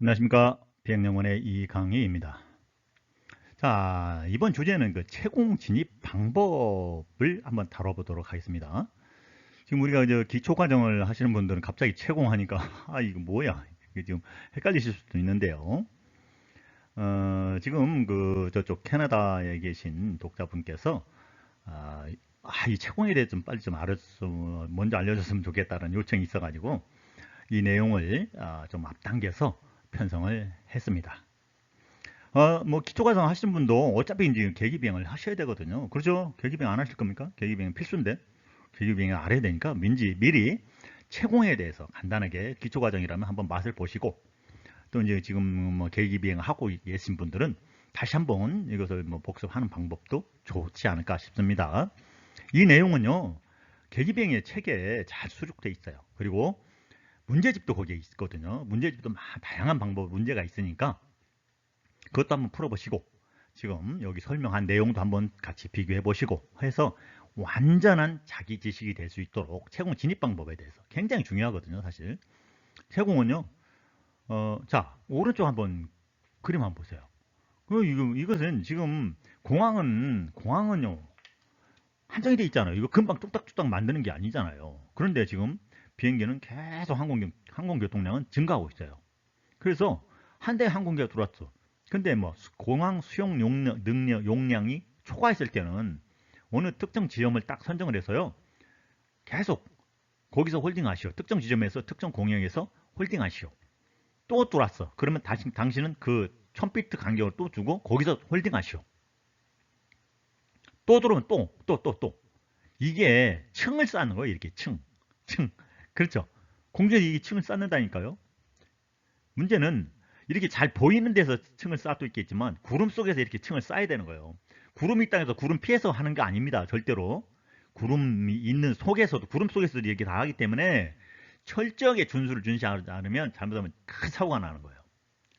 안녕하십니까 비행영원의 이강희입니다. 자 이번 주제는 그 채공 진입 방법을 한번 다뤄보도록 하겠습니다. 지금 우리가 이제 기초 과정을 하시는 분들은 갑자기 채공하니까 아 이거 뭐야 이게 지금 헷갈리실 수도 있는데요. 어, 지금 그 저쪽 캐나다에 계신 독자분께서 아, 아, 이 채공에 대해 좀 빨리 좀 알았으면 먼저 알려줬으면 좋겠다는 요청이 있어가지고 이 내용을 아, 좀 앞당겨서 편성을 했습니다. 어, 뭐 기초 과정 하시는 분도 어차피 이제 계기 비행을 하셔야 되거든요. 그렇죠? 계기 비행 안 하실 겁니까? 계기 비행 필수인데 계기 비행을 알아야 되니까 민지 미리 채공에 대해서 간단하게 기초 과정이라면 한번 맛을 보시고 또 이제 지금 뭐 계기 비행 하고 계신 분들은 다시 한번 이것을 뭐 복습하는 방법도 좋지 않을까 싶습니다. 이 내용은요 계기 비행의 책에 잘 수록되어 있어요. 그리고 문제집도 거기에 있거든요. 문제집도 다양한 방법 문제가 있으니까 그것도 한번 풀어보시고 지금 여기 설명한 내용도 한번 같이 비교해 보시고 해서 완전한 자기 지식이 될 수 있도록 채공 진입 방법에 대해서 굉장히 중요하거든요. 사실 채공은요. 어, 자 오른쪽 한번 그림 한번 보세요. 그 이거 이것은 지금 공항은 공항은요 한정이 돼 있잖아요. 이거 금방 뚝딱뚝딱 만드는 게 아니잖아요. 그런데 지금 비행기는 계속 항공, 항공교통량은 증가하고 있어요. 그래서 한 대 항공기가 들어왔어. 근데 뭐 공항 수용 용량, 능력, 용량이 초과했을 때는 어느 특정 지점을 딱 선정을 해서요. 계속 거기서 홀딩하시오. 특정 지점에서 특정 공항에서 홀딩하시오. 또 들어왔어. 그러면 다시 당신은 그 1000피트 간격을 또 주고 거기서 홀딩하시오. 또 들어오면 또, 또, 또, 또. 이게 층을 쌓는 거예요. 이렇게 층, 층. 그렇죠. 공중에 이 층을 쌓는다니까요. 문제는 이렇게 잘 보이는 데서 층을 쌓도 있겠지만 구름 속에서 이렇게 층을 쌓아야 되는 거예요. 구름이 땅에서 구름 피해서 하는 게 아닙니다. 절대로. 구름이 있는 속에서도 구름 속에서도 이렇게 다 하기 때문에 철저하게 준수를 준시하지 않으면 잘못하면 큰 사고가 나는 거예요.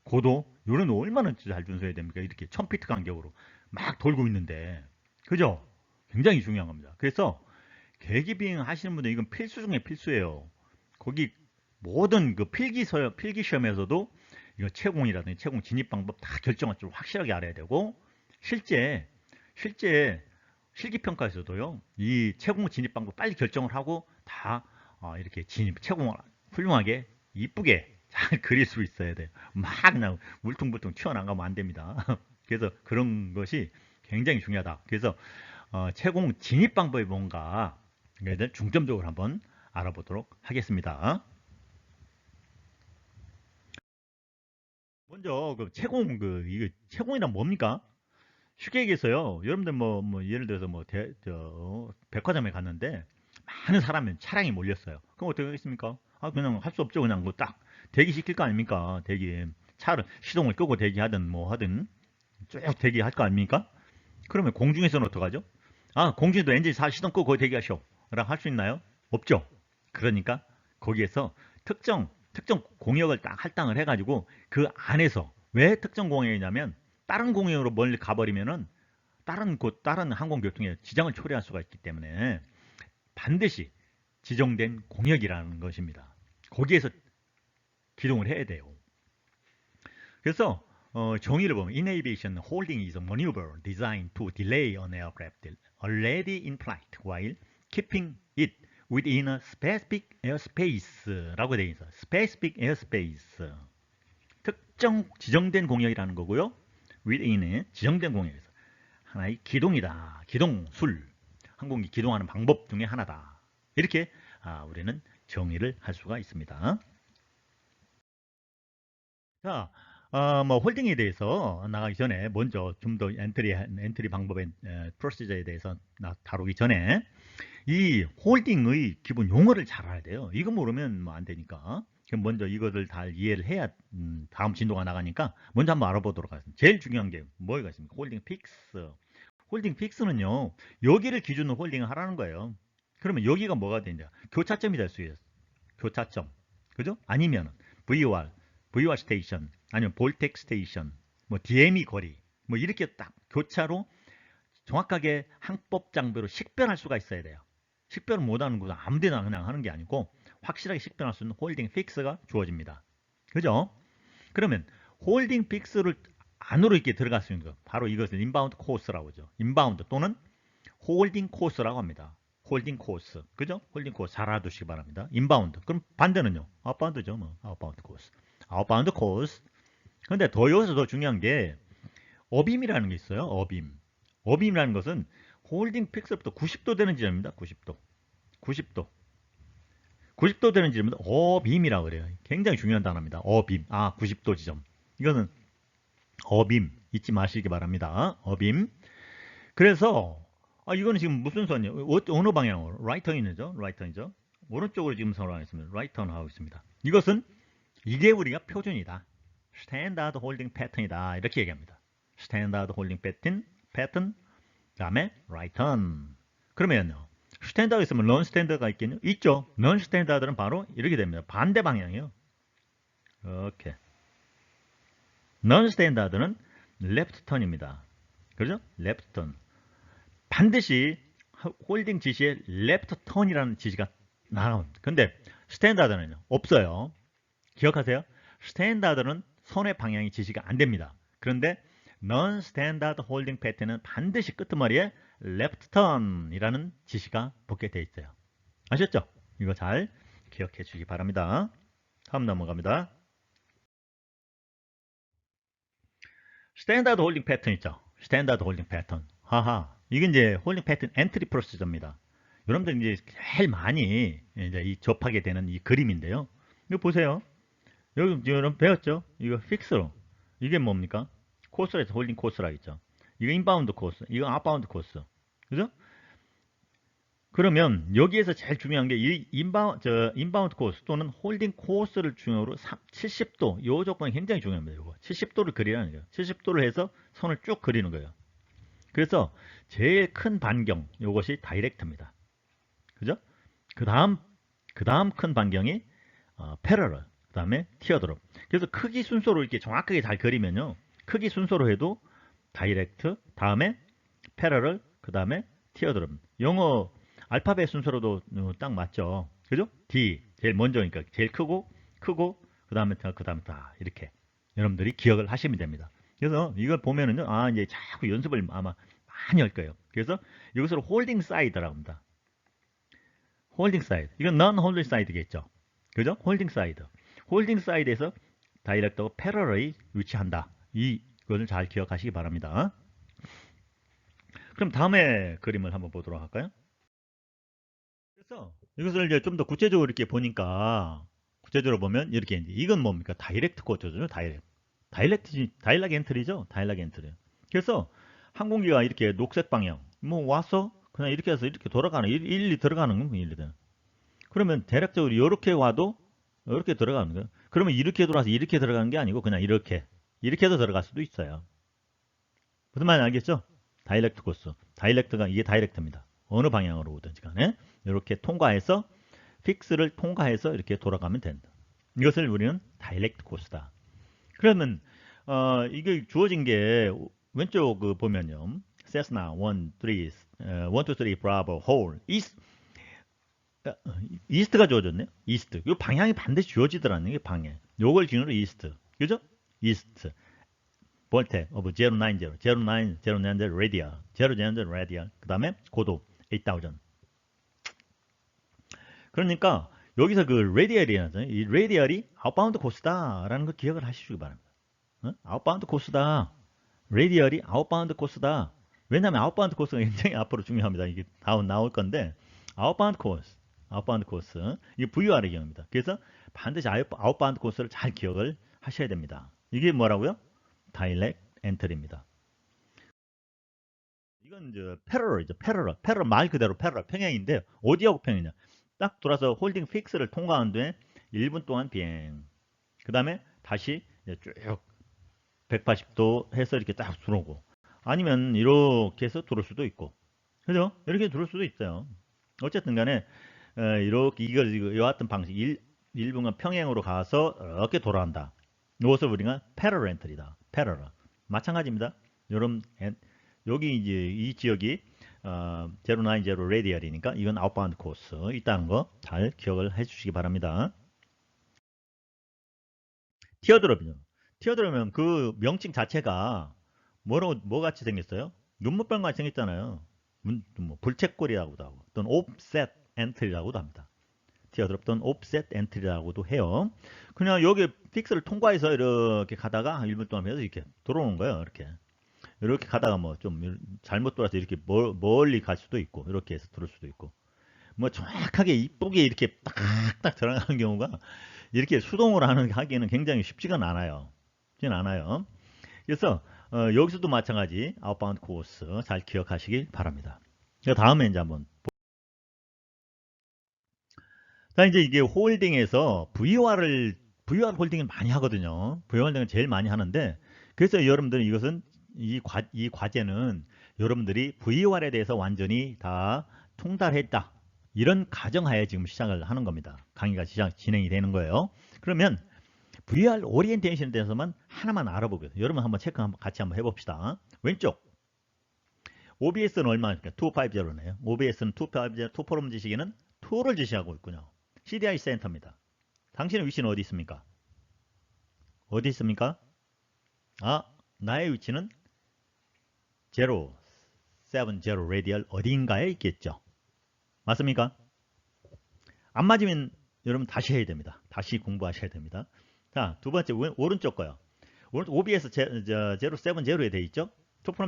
고도 요런 얼마나 잘 준수해야 됩니까? 이렇게 1000피트 간격으로 막 돌고 있는데 그죠? 굉장히 중요한 겁니다. 그래서 계기 비행 하시는 분들 이건 필수 중에 필수예요. 거기 모든 그 필기 서 필기 시험에서도 이거 채공이라든지 채공 진입 방법 다 결정을 좀 확실하게 알아야 되고 실제 실제 실기 평가에서도요 이 채공 진입 방법 빨리 결정을 하고 다 어, 이렇게 진입 채공을 훌륭하게 이쁘게 잘 그릴 수 있어야 돼요. 막 그냥 울퉁불퉁 튀어나가면 안 됩니다. 그래서 그런 것이 굉장히 중요하다. 그래서 어, 채공 진입 방법이 뭔가 대해 중점적으로 한번 알아보도록 하겠습니다. 먼저 그 채공 그 이거 채공이란 뭡니까? 쉽게 얘기해서요. 여러분들 뭐, 뭐 예를 들어서 뭐 대, 저, 백화점에 갔는데 많은 사람이 차량이 몰렸어요. 그럼 어떻게 하겠습니까? 아 그냥 할 수 없죠. 그냥 뭐딱 대기 시킬 거 아닙니까? 대기 차를 시동을 끄고 대기하든 뭐 하든 쭉 대기할 거 아닙니까? 그러면 공중에서는 어떡하죠? 아 공중에도 엔진 시동 끄고 대기하셔. 할 수 있나요? 없죠. 그러니까 거기에서 특정 특정 공역을 딱 할당을 해가지고 그 안에서 왜 특정 공역이냐면 다른 공역으로 멀리 가버리면은 다른 곳 다른 항공교통에 지장을 초래할 수가 있기 때문에 반드시 지정된 공역이라는 것입니다. 거기에서 기동을 해야 돼요. 그래서 어, 정의를 보면 Inhibition holding is a maneuver designed to delay an aircraft already in flight while keeping it within a specific airspace라고 되어 있어요. specific airspace. 특정 지정된 공역이라는 거고요. within의 지정된 공역에서 하나의 기동이다. 기동술. 항공기 기동하는 방법 중에 하나다. 이렇게 아, 우리는 정의를 할 수가 있습니다. 자, 어, 뭐 홀딩에 대해서 나가기 전에 먼저 좀 더 엔트리 엔트리 방법의 프로시저에 대해서 다루기 전에 이 홀딩의 기본 용어를 잘 알아야 돼요. 이거 모르면 뭐 안 되니까. 그럼 먼저 이것을 다 이해를 해야 음, 다음 진도가 나가니까 먼저 한번 알아보도록 하겠습니다. 제일 중요한 게 뭐가 있습니까? 홀딩 픽스. 홀딩 픽스는요. 여기를 기준으로 홀딩을 하라는 거예요. 그러면 여기가 뭐가 되냐? 교차점이 될 수 있어요. 교차점. 그죠? 아니면 VR, VR 스테이션, 아니면 볼텍 스테이션, 뭐 DME 거리, 뭐 이렇게 딱 교차로 정확하게 항법 장비로 식별할 수가 있어야 돼요. 식별을 못하는 것은 아무데나 그냥 하는 게 아니고 확실하게 식별할 수 있는 홀딩 픽스가 주어집니다. 그죠? 그러면 홀딩 픽스를 안으로 이렇게 들어갈 수 있는 거 바로 이것을 인바운드 코스라고 하죠. 인바운드 또는 홀딩 코스라고 합니다. 홀딩 코스. 그죠? 홀딩 코스 잘 알아두시기 바랍니다. 인바운드. 그럼 반대는요? 아웃바운드죠. 뭐. 아웃바운드 코스. 아웃바운드 코스. 근데 더 여기서 더 중요한 게 어빔이라는 게 있어요. 어빔. 어빔이라는 것은 홀딩 픽스부터 90도 되는 지점입니다. 90도. 90도. 90도 되는 지점은 어빔이라고 그래요. 굉장히 중요한 단어입니다. 어빔. 아, 90도 지점. 이거는 어빔 잊지 마시기 바랍니다. 어빔. 그래서 아, 이거는 지금 무슨 선이에요? 어, 어느 방향으로? 라이턴이죠. 라이턴이죠. 오른쪽으로 지금 선언하겠습니다. 라이턴 하고 있습니다. 이것은 이게 우리가 표준이다. 스탠다드 홀딩 패턴이다. 이렇게 얘기합니다. 스탠다드 홀딩 패턴, 패턴, 다음에 라이턴. 그러면요. 스탠다드 있으면 넌 스탠다드가 있겠냐? 있죠. 넌 스탠다드는 바로 이렇게 됩니다. 반대 방향이요. 이렇게. 넌 스탠다드는 레프트 턴입니다. 그죠? 레프트 턴. 반드시 홀딩 지시에 레프트 턴이라는 지시가 나옵니다. 근데 스탠다드는요. 없어요. 기억하세요. 스탠다드는 손의 방향이 지시가 안 됩니다. 그런데 non standard holding 패턴은 반드시 끄트머리에 left turn이라는 지시가 붙게 돼 있어요. 아셨죠? 이거 잘 기억해 주시기 바랍니다. 다음 넘어갑니다. 스탠다드 홀딩 패턴 있죠? 스탠다드 홀딩 패턴. 하하. 이게 이제 홀딩 패턴 엔트리 프로시저입니다. 여러분들 이제 제일 많이 이제 이 접하게 되는 이 그림인데요. 이거 보세요. 여기 여러분 배웠죠? 이거 픽스로. 이게 뭡니까? 코스에서 홀딩 코스라 했죠. 이거 인바운드 코스, 이거 아웃바운드 코스. 그죠? 그러면 여기에서 제일 중요한 게 이 인바운 저 인바운드 코스 또는 홀딩 코스를 중요로 70도 요 조건이 굉장히 중요합니다. 이거 70도를 그리라는 거예요. 70도를 해서 선을 쭉 그리는 거예요. 그래서 제일 큰 반경 요것이 다이렉트입니다. 그죠? 그 다음 그 다음 큰 반경이 어, 패러럴 그 다음에 티어드롭 그래서 크기 순서로 이렇게 정확하게 잘 그리면요 크기 순서로 해도 다이렉트 다음에 패러럴 그 다음에 티어드롭 영어 알파벳 순서로도 어, 딱 맞죠? 그죠? D 제일 먼저니까 제일 크고 크고 그 다음에 그 다음 다 이렇게 여러분들이 기억을 하시면 됩니다. 그래서 이걸 보면은요 아 이제 자꾸 연습을 아마 많이 할 거예요. 그래서 이것을 홀딩 사이드라고 합니다. 홀딩 사이드 이건 non 홀딩 사이드겠죠? 그죠? 홀딩 사이드 홀딩 사이드에서 다이렉터가 패러럴이 위치한다. 이것을 잘 기억하시기 바랍니다. 그럼 다음에 그림을 한번 보도록 할까요? 그래서 이것을 이제 좀 더 구체적으로 이렇게 보니까 구체적으로 보면 이렇게 이제 이건 뭡니까? 다이렉트 코드죠. 다이렉트. 다이렉트 다일락 엔트리죠. 다일락 엔트리. 그래서 항공기가 이렇게 녹색 방향 뭐 와서 그냥 이렇게 해서 이렇게 돌아가는 일리 들어가는 겁니다. 일리 그러면 대략적으로 이렇게 와도 이렇게 들어가는 거예요. 그러면 이렇게 돌아서 이렇게 들어가는 게 아니고 그냥 이렇게 이렇게 해서 들어갈 수도 있어요. 무슨 말인지 알겠죠? 다이렉트 코스. 다이렉트가 이게 다이렉트입니다. 어느 방향으로 오든지 간에 이렇게 통과해서 픽스를 통과해서 이렇게 돌아가면 된다. 이것을 우리는 다이렉트 코스다. 그러면 어, 이게 주어진 게 왼쪽 그 보면요. 세스나 1, 3, 1, 2, 3, 브라보, 홀, 이스 어, 이스트가 주어졌네요. 이스트. 이 방향이 반드시 주어지더라는 게 방향. 요걸 기준으로 이스트. 그죠? 이스트. 볼테 오브 090, 090, 090 레디얼, 090 레디얼. 그 다음에 고도 8000. 그러니까 여기서 그 레디얼이라는 이 레디얼이 아웃바운드 코스다라는 거 기억을 하시기 바랍니다. 어? 아웃바운드 코스다. 레디얼이 아웃바운드 코스다. 왜냐하면 아웃바운드 코스가 굉장히 앞으로 중요합니다. 이게 다운 나올 건데 아웃바운드 코스. 아웃바운드 코스. 이게 VOR의 경우입니다. 그래서 반드시 아웃바운드 코스를 잘 기억을 하셔야 됩니다. 이게 뭐라고요? 다일렉 엔터리입니다. 이건 이제 패러럴이죠. 패러럴. 패러럴 말 그대로 패러럴 평행인데 어디하고 평행이냐? 딱 돌아서 홀딩 픽스를 통과한 뒤에 1분 동안 비행. 그 다음에 다시 쭉 180도 해서 이렇게 딱 들어오고 아니면 이렇게 해서 들어올 수도 있고 그죠? 이렇게 들어올 수도 있어요. 어쨌든 간에 어, 이렇게 이걸 같은 방식 1, 1분간 평행으로 가서 이렇게 돌아간다. 이것을 우리가 패러렌틀이다. 패러럴. 마찬가지입니다. 여러분 여기 이제 이 지역이 어, 090 레디얼이니까 이건 아웃바운드 코스 있다는 거 잘 기억을 해 주시기 바랍니다. 티어드롭이죠. 튀어들어오면 그 명칭 자체가 뭐로 뭐 같이 생겼어요? 눈물병 같이 생겼잖아요. 문- 뭐 불책골이라고도 하고 또는 offset entry라고도 합니다. 또는 offset entry라고도 해요. 그냥 여기 픽스를 통과해서 이렇게 가다가 1분 동안 해서 이렇게 들어오는 거예요. 이렇게. 이렇게 가다가 뭐 좀 잘못 돌아서 이렇게 멀, 멀리 갈 수도 있고 이렇게 해서 들을 수도 있고 뭐 정확하게 이쁘게 이렇게 딱딱 들어가는 경우가 이렇게 수동으로 하는 하기에는 굉장히 쉽지가 않아요. 쉽지는 않아요. 그래서 어, 여기서도 마찬가지 아웃바운드 코스 잘 기억하시길 바랍니다. 그 다음에 이제 한번 보- 자 이제 이게 홀딩에서 VOR을 VOR 홀딩을 많이 하거든요. VOR 홀딩을 제일 많이 하는데 그래서 여러분들은 이것은 이, 과, 이 과제는 여러분들이 VOR에 대해서 완전히 다 통달했다. 이런 가정하에 지금 시작을 하는 겁니다. 강의가 시작 진행이 되는 거예요. 그러면 VR 오리엔테이션에 대해서만 하나만 알아보겠습니다. 여러분 한번 체크 한번 같이 한번 해봅시다. 왼쪽 OBS는 얼마입니까? 250네요. OBS는 250, 2 포럼 지시기는 2를 지시하고 있군요. CDI 센터입니다. 당신의 위치는 어디 있습니까? 어디 있습니까? 아, 나의 위치는 0, 7, 0 레디얼 어디인가에 있겠죠. 맞습니까? 안 맞으면 여러분 다시 해야 됩니다. 다시 공부하셔야 됩니다. 자, 두 번째 왼- 오른쪽 거요. 오른쪽 OBS 제, 저, 070에 돼 있죠?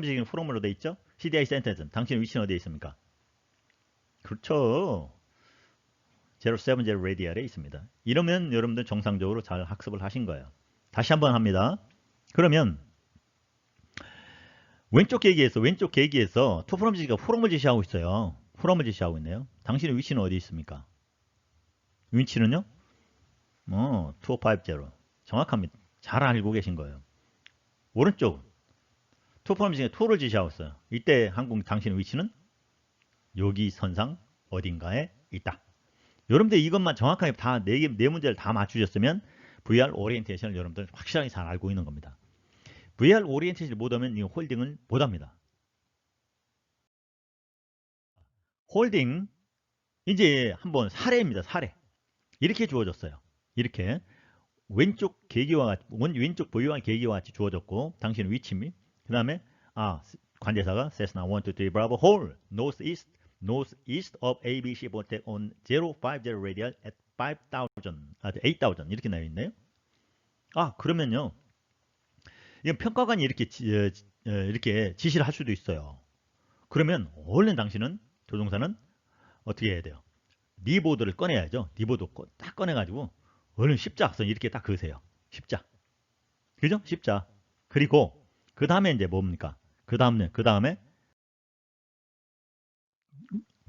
지금 프롬으로 돼 있죠? CDI 센터에서 당신의 위치는 어디에 있습니까? 그렇죠. 070 레디얼에 있습니다. 이러면 여러분들 정상적으로 잘 학습을 하신 거예요. 다시 한번 합니다. 그러면 왼쪽 계기에서 왼쪽 계기에서 투프롬 지시가 프롬을 지시하고 있어요. 프롬을 지시하고 있네요. 당신의 위치는 어디 있습니까? 위치는요? 어, 2550. 정확합니다. 잘 알고 계신 거예요. 오른쪽. 투프롬 지시가 2를 지시하고 있어요. 이때 항공 당신의 위치는 여기 선상 어딘가에 있다. 여러분들 이것만 정확하게 다 네, 문제를 다 맞추셨으면 VR 오리엔테이션을 여러분들 확실하게 잘 알고 있는 겁니다. VR 오리엔테이션을 못하면 이 홀딩을 못합니다. 홀딩 이제 한번 사례입니다. 사례 이렇게 주어졌어요. 이렇게 왼쪽 계기와 같이 원- 왼쪽 보유와 계기와 같이 주어졌고 당신의 위치 및 그 다음에 아 관제사가 Cessna 1, 2, 3, Bravo, 홀 northeast northeast of ABC Voltec on 050 radial at 5,000 아 8,000 이렇게 나와 있네요. 아 그러면요 이건 평가관이 이렇게 지- 어, 지- 어, 이렇게 지시를 할 수도 있어요. 그러면 얼른 당신은 조종사는 어떻게 해야 돼요? 리보드를 꺼내야죠. 리보드 꺼- 딱 꺼내가지고 얼른 십자선 이렇게 딱 그으세요. 십자. 그죠? 십자. 그리고 그 다음에 이제 뭡니까? 그 다음에 그 다음에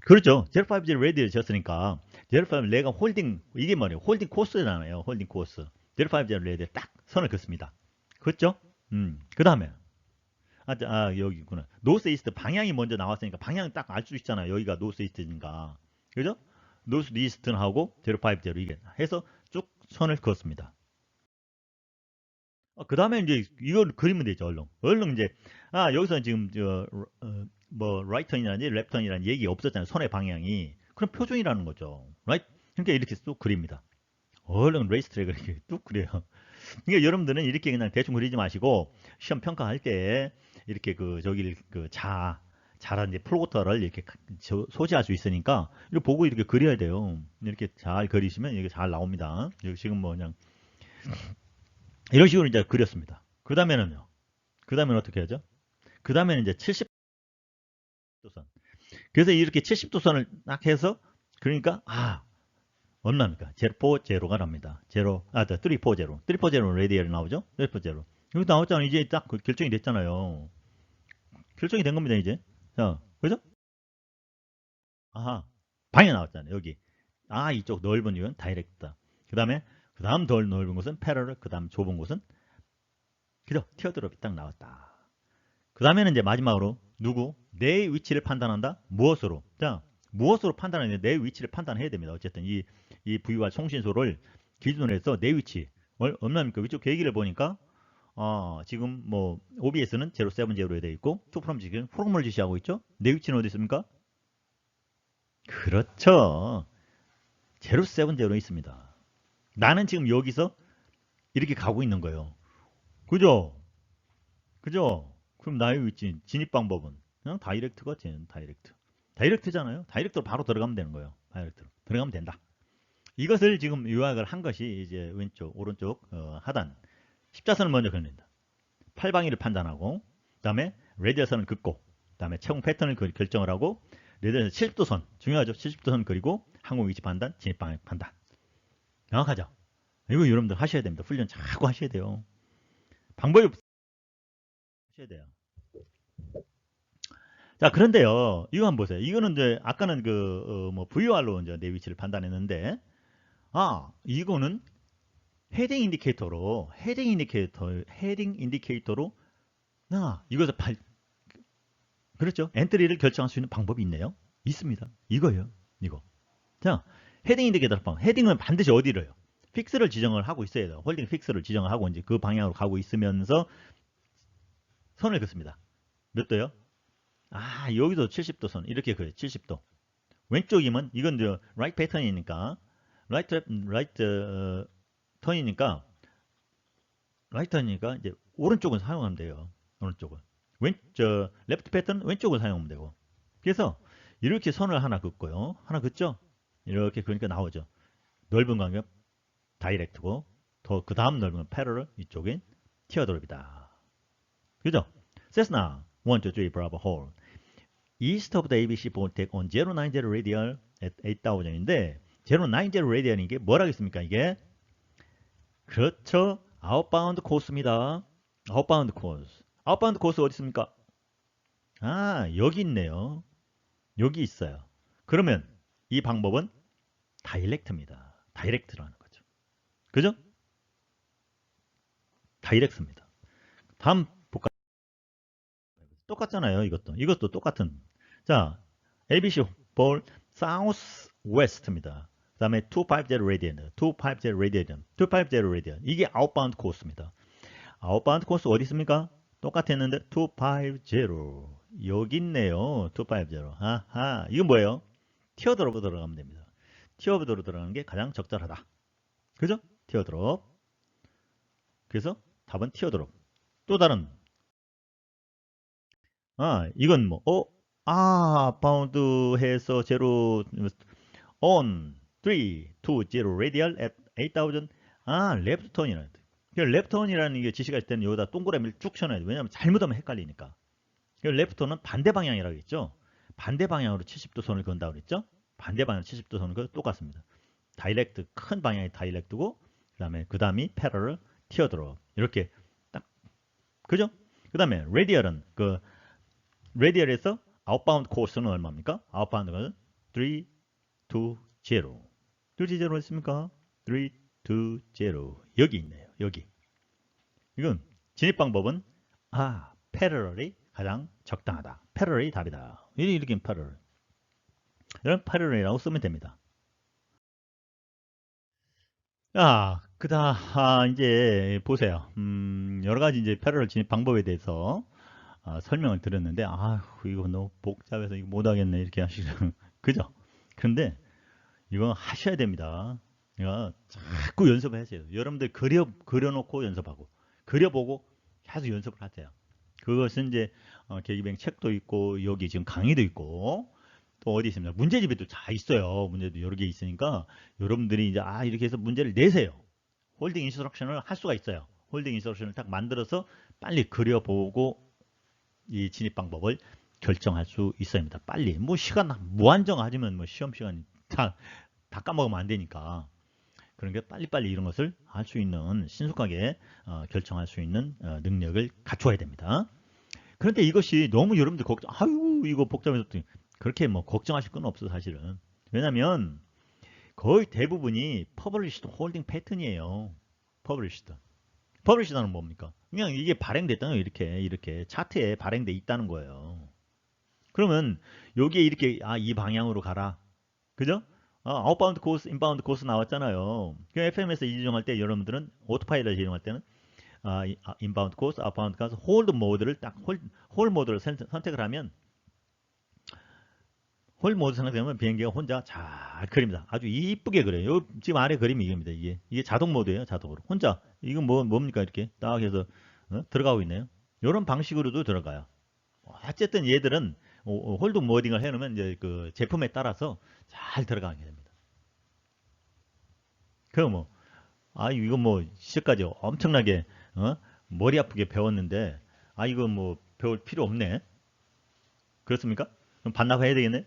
그렇죠. 050 레디를 졌으니까 050 내가 홀딩 이게 뭐예요? 홀딩 코스잖아요. 홀딩 코스. 050 레디를 딱 선을 긋습니다. 그렇죠? 음. 그 다음에 아, 자, 아, 여기구나. 노스 이스트 방향이 먼저 나왔으니까 방향 딱 알 수 있잖아요. 여기가 노스 이스트니까. 그죠? 노스 이스트하고 050 이게 해서 쭉 선을 그었습니다. 그 다음에 이제 이걸 그리면 되죠. 얼른. 얼른 이제 아 여기서 지금 저, 어, 뭐 라이턴이라든지 랩턴이라는 얘기 없었잖아요. 손의 방향이. 그럼 표준이라는 거죠. 라이트. 그러니까 이렇게 쭉 그립니다. 얼른 레이스 트랙을 이렇게 뚝 그려요. 그러니까 여러분들은 이렇게 그냥 대충 그리지 마시고 시험 평가할 때 이렇게 그 저기 그자 자란 이제 플로터를 이렇게 소지할 수 있으니까 이거 보고 이렇게 그려야 돼요. 이렇게 잘 그리시면 이게 잘 나옵니다. 지금 뭐 그냥 이런 식으로 이제 그렸습니다. 그 다음에는요. 그 다음에는 어떻게 하죠? 그 다음에는 이제 70 도선. 그래서 이렇게 70도선을 딱 해서 그러니까 아 얼마입니까? 0, 4, 0가 납니다. 0, 아, 3, 4, 0. 3, 4, 0 레디얼이 나오죠? 3, 4, 0. 여기 나왔잖아요. 이제 딱그 결정이 됐잖아요. 결정이 된 겁니다, 이제. 자, 그죠? 아하. 방에 나왔잖아요, 여기. 아, 이쪽 넓은 이유는 다이렉트다. 그 다음에, 그 다음 덜 넓은 곳은 패러를, 그 다음 좁은 곳은, 그죠? 티어드롭이 딱 나왔다. 그 다음에는 이제 마지막으로, 누구? 내 위치를 판단한다? 무엇으로? 자, 무엇으로 판단하느냐? 내 위치를 판단해야 됩니다. 어쨌든 이, 이 VY 송신소를 기준으로 해서 내 위치. 얼- 얼마입니까? 위쪽 계기를 보니까, 어, 지금 뭐, OBS는 070에 되어 있고, 2프롬 지금 프롬을 지시하고 있죠? 내 위치는 어디 있습니까? 그렇죠. 070에 있습니다. 나는 지금 여기서 이렇게 가고 있는 거예요. 그죠? 그죠? 그럼 나의 있지 진입 방법은 그냥 다이렉트가 된 다이렉트. 다이렉트잖아요. 다이렉트로 바로 들어가면 되는 거예요. 다이렉트로 들어가면 된다. 이것을 지금 요약을 한 것이 이제 왼쪽, 오른쪽 어, 하단 십자선을 먼저 그린다. 팔방위를 판단하고 그 다음에 레디어선을 긋고 그 다음에 채공 패턴을 그- 결정을 하고 레디어선 70도선 중요하죠. 70도선 그리고 항공 위치 판단, 진입 방향 판단. 명확하죠? 이거 여러분들 하셔야 됩니다. 훈련 자꾸 하셔야 돼요. 방법이 없... 하셔야 돼요. 자, 그런데요. 이거 한번 보세요. 이거는 이제 아까는 그뭐 VOR로 이제 내 위치를 판단했는데 아, 이거는 헤딩 인디케이터로 헤딩 인디케이터 헤딩 인디케이터로 나 이것을 발 그렇죠. 엔트리를 결정할 수 있는 방법이 있네요. 있습니다. 이거예요. 이거. 자, 헤딩 인디케이터 방. 헤딩은 반드시 어디로요? 픽스를 지정을 하고 있어야 돼요. 홀딩 픽스를 지정을 하고 이제 그 방향으로 가고 있으면서 선을 긋습니다. 몇 도요? 아, 여기도 70도 선. 이렇게 그래요. 70도. 왼쪽이면 이건 이제 right 패턴이니까 right right 어, 턴이니까 right 턴이니까 이제 오른쪽은 사용하면 돼요. 오른쪽은. 왼저 레프트 패턴 왼쪽을 사용하면 되고. 그래서 이렇게 선을 하나 긋고요. 하나 긋죠? 이렇게 그러니까 나오죠. 넓은 간격 다이렉트고 더 그 다음 넓은 패러를 이쪽인 티어드롭이다. 그죠? 세스나 1, 2, 3, 브라보 홀 East of the ABC Baltic on 090 radial at 8000인데 090 radial이 이게 뭐라겠습니까 이게? 그렇죠. 아웃바운드 코스입니다. 아웃바운드 코스. 아웃바운드 코스 어디 있습니까? 아 여기 있네요. 여기 있어요. 그러면 이 방법은 다이렉트입니다. 다이렉트라는 거죠. 그죠? 다이렉트입니다. 다음? 똑같잖아요. 이것도. 이것도 똑같은. 자, ABC 볼 사우스 웨스트입니다. 그 다음에 250 radian, 250 radian, 250 radian. 이게 아웃바운드 코스입니다. 아웃바운드 코스 어디 있습니까? 똑같았는데 250 여기 있네요. 250 하하 이건 뭐예요? 티어드롭으로 들어가면 됩니다. 티어드롭으로 들어가는 게 가장 적절하다. 그죠? 티어드롭 그래서 답은 티어드롭 또 다른 아 이건 뭐 어? 아 바운드 해서 제로 on 3, 2, 0 radial at 8000아 레프트 턴이라는 레프트 턴이라는 게 지시가 있을 때는 여기다 동그라미를 쭉 쳐놔야 돼 왜냐면 잘못하면 헷갈리니까. 레프트 턴은 반대 방향이라고 했죠? 반대 방향으로 70도 선을 건다고 그랬죠? 반대 방향 70도 선을 건 똑같습니다. 다이렉트 큰 방향이 다이렉트고 그 다음에 그 다음이 패러를 티어드롭 이렇게 딱. 그죠? 그 다음에 레디얼은 그 레디얼에서 아웃바운드 코스는 얼마입니까? 아웃바운드가 3, 2, 0 3, 2, 0 있습니까? 3, 2, 0 여기 있네요. 여기 이건 진입 방법은 아 패러럴이 가장 적당하다. 패러럴이 답이다. 이렇게 패러럴 이런 패러럴이라고 쓰면 됩니다. 자, 그다 아, 이제 보세요. 음, 여러 가지 이제 패러럴 진입 방법에 대해서 아, 설명을 드렸는데 아, 이거 너무 복잡해서 이거 못 하겠네 이렇게 하시죠. 그죠? 그런데 이거 하셔야 됩니다. 이거 자꾸 연습을 하세요. 여러분들 그려 그려놓고 연습하고 그려보고 계속 연습을 하세요. 그것은 이제 어, 계기뱅 책도 있고 여기 지금 강의도 있고 또 어디 있습니다. 문제집에 도 다 있어요. 문제도 여러 개 있으니까 여러분들이 이제 아 이렇게 해서 문제를 내세요. 홀딩 인스트럭션을 할 수가 있어요. 홀딩 인스트럭션을 딱 만들어서 빨리 그려보고 이 진입 방법을 결정할 수 있습니다. 빨리 뭐 시간 무한정하지만 뭐 시험 시간 다, 다 까먹으면 안 되니까 그런 게 빨리빨리 이런 것을 할 수 있는 신속하게 어, 결정할 수 있는 어, 능력을 갖춰야 됩니다. 그런데 이것이 너무 여러분들 걱정 아유 이거 복잡해서 그렇게 뭐 걱정하실 건 없어 사실은 왜냐면 거의 대부분이 퍼블리시드 홀딩 패턴이에요. 퍼블리시드. 퍼블리시드는 뭡니까? 그냥 이게 발행됐다는 이렇게 이렇게 차트에 발행돼 있다는 거예요. 그러면 여기에 이렇게 아 이 방향으로 가라. 그죠? 아, 아웃바운드 코스, 인바운드 코스 나왔잖아요. 그 FMS 지정할 때 여러분들은 오토파일럿 지정할 때는 아, 인바운드 코스, 아웃바운드 코스, 홀드 모드를 딱 홀, 홀 모드를 선 택을 하면 홀 모드 선택되면 비행기가 혼자 잘 그립니다. 아주 이쁘게 그려요. 요, 지금 아래 그림이 이겁니다. 이게 이게 자동 모드예요. 자동으로 혼자 이건 뭐 뭡니까 이렇게 딱 해서 어? 들어가고 있네요. 이런 방식으로도 들어가요. 어쨌든 얘들은 어, 어, 홀딩 워딩을 해놓으면 이제 그 제품에 따라서 잘 들어가게 됩니다. 그럼 뭐, 아, 이거 뭐, 시작까지 엄청나게, 어? 머리 아프게 배웠는데, 아, 이거 뭐, 배울 필요 없네. 그렇습니까? 반납해야 되겠네?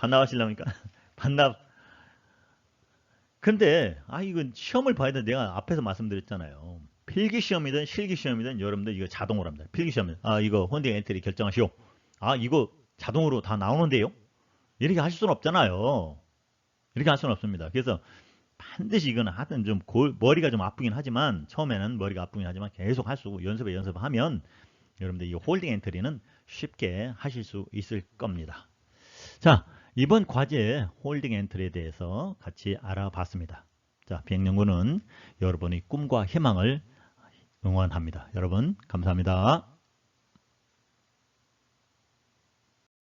반납하시려니까? 반납. 근데, 아, 이건 시험을 봐야 돼. 내가 앞에서 말씀드렸잖아요. 필기 시험이든 실기 시험이든 여러분들 이거 자동으로 합니다. 필기 시험은, 아, 이거 홀딩 엔트리 결정하시오. 아, 이거 자동으로 다 나오는데요? 이렇게 하실 수는 없잖아요. 이렇게 할 수는 없습니다. 그래서 반드시 이건 하여튼 좀 골, 머리가 좀 아프긴 하지만 처음에는 머리가 아프긴 하지만 계속 할 수 연습에 연습하면 여러분들 이 홀딩 엔트리는 쉽게 하실 수 있을 겁니다. 자 이번 과제 홀딩 엔트리에 대해서 같이 알아봤습니다. 자 비행연구는 여러분의 꿈과 희망을 응원합니다. 여러분 감사합니다.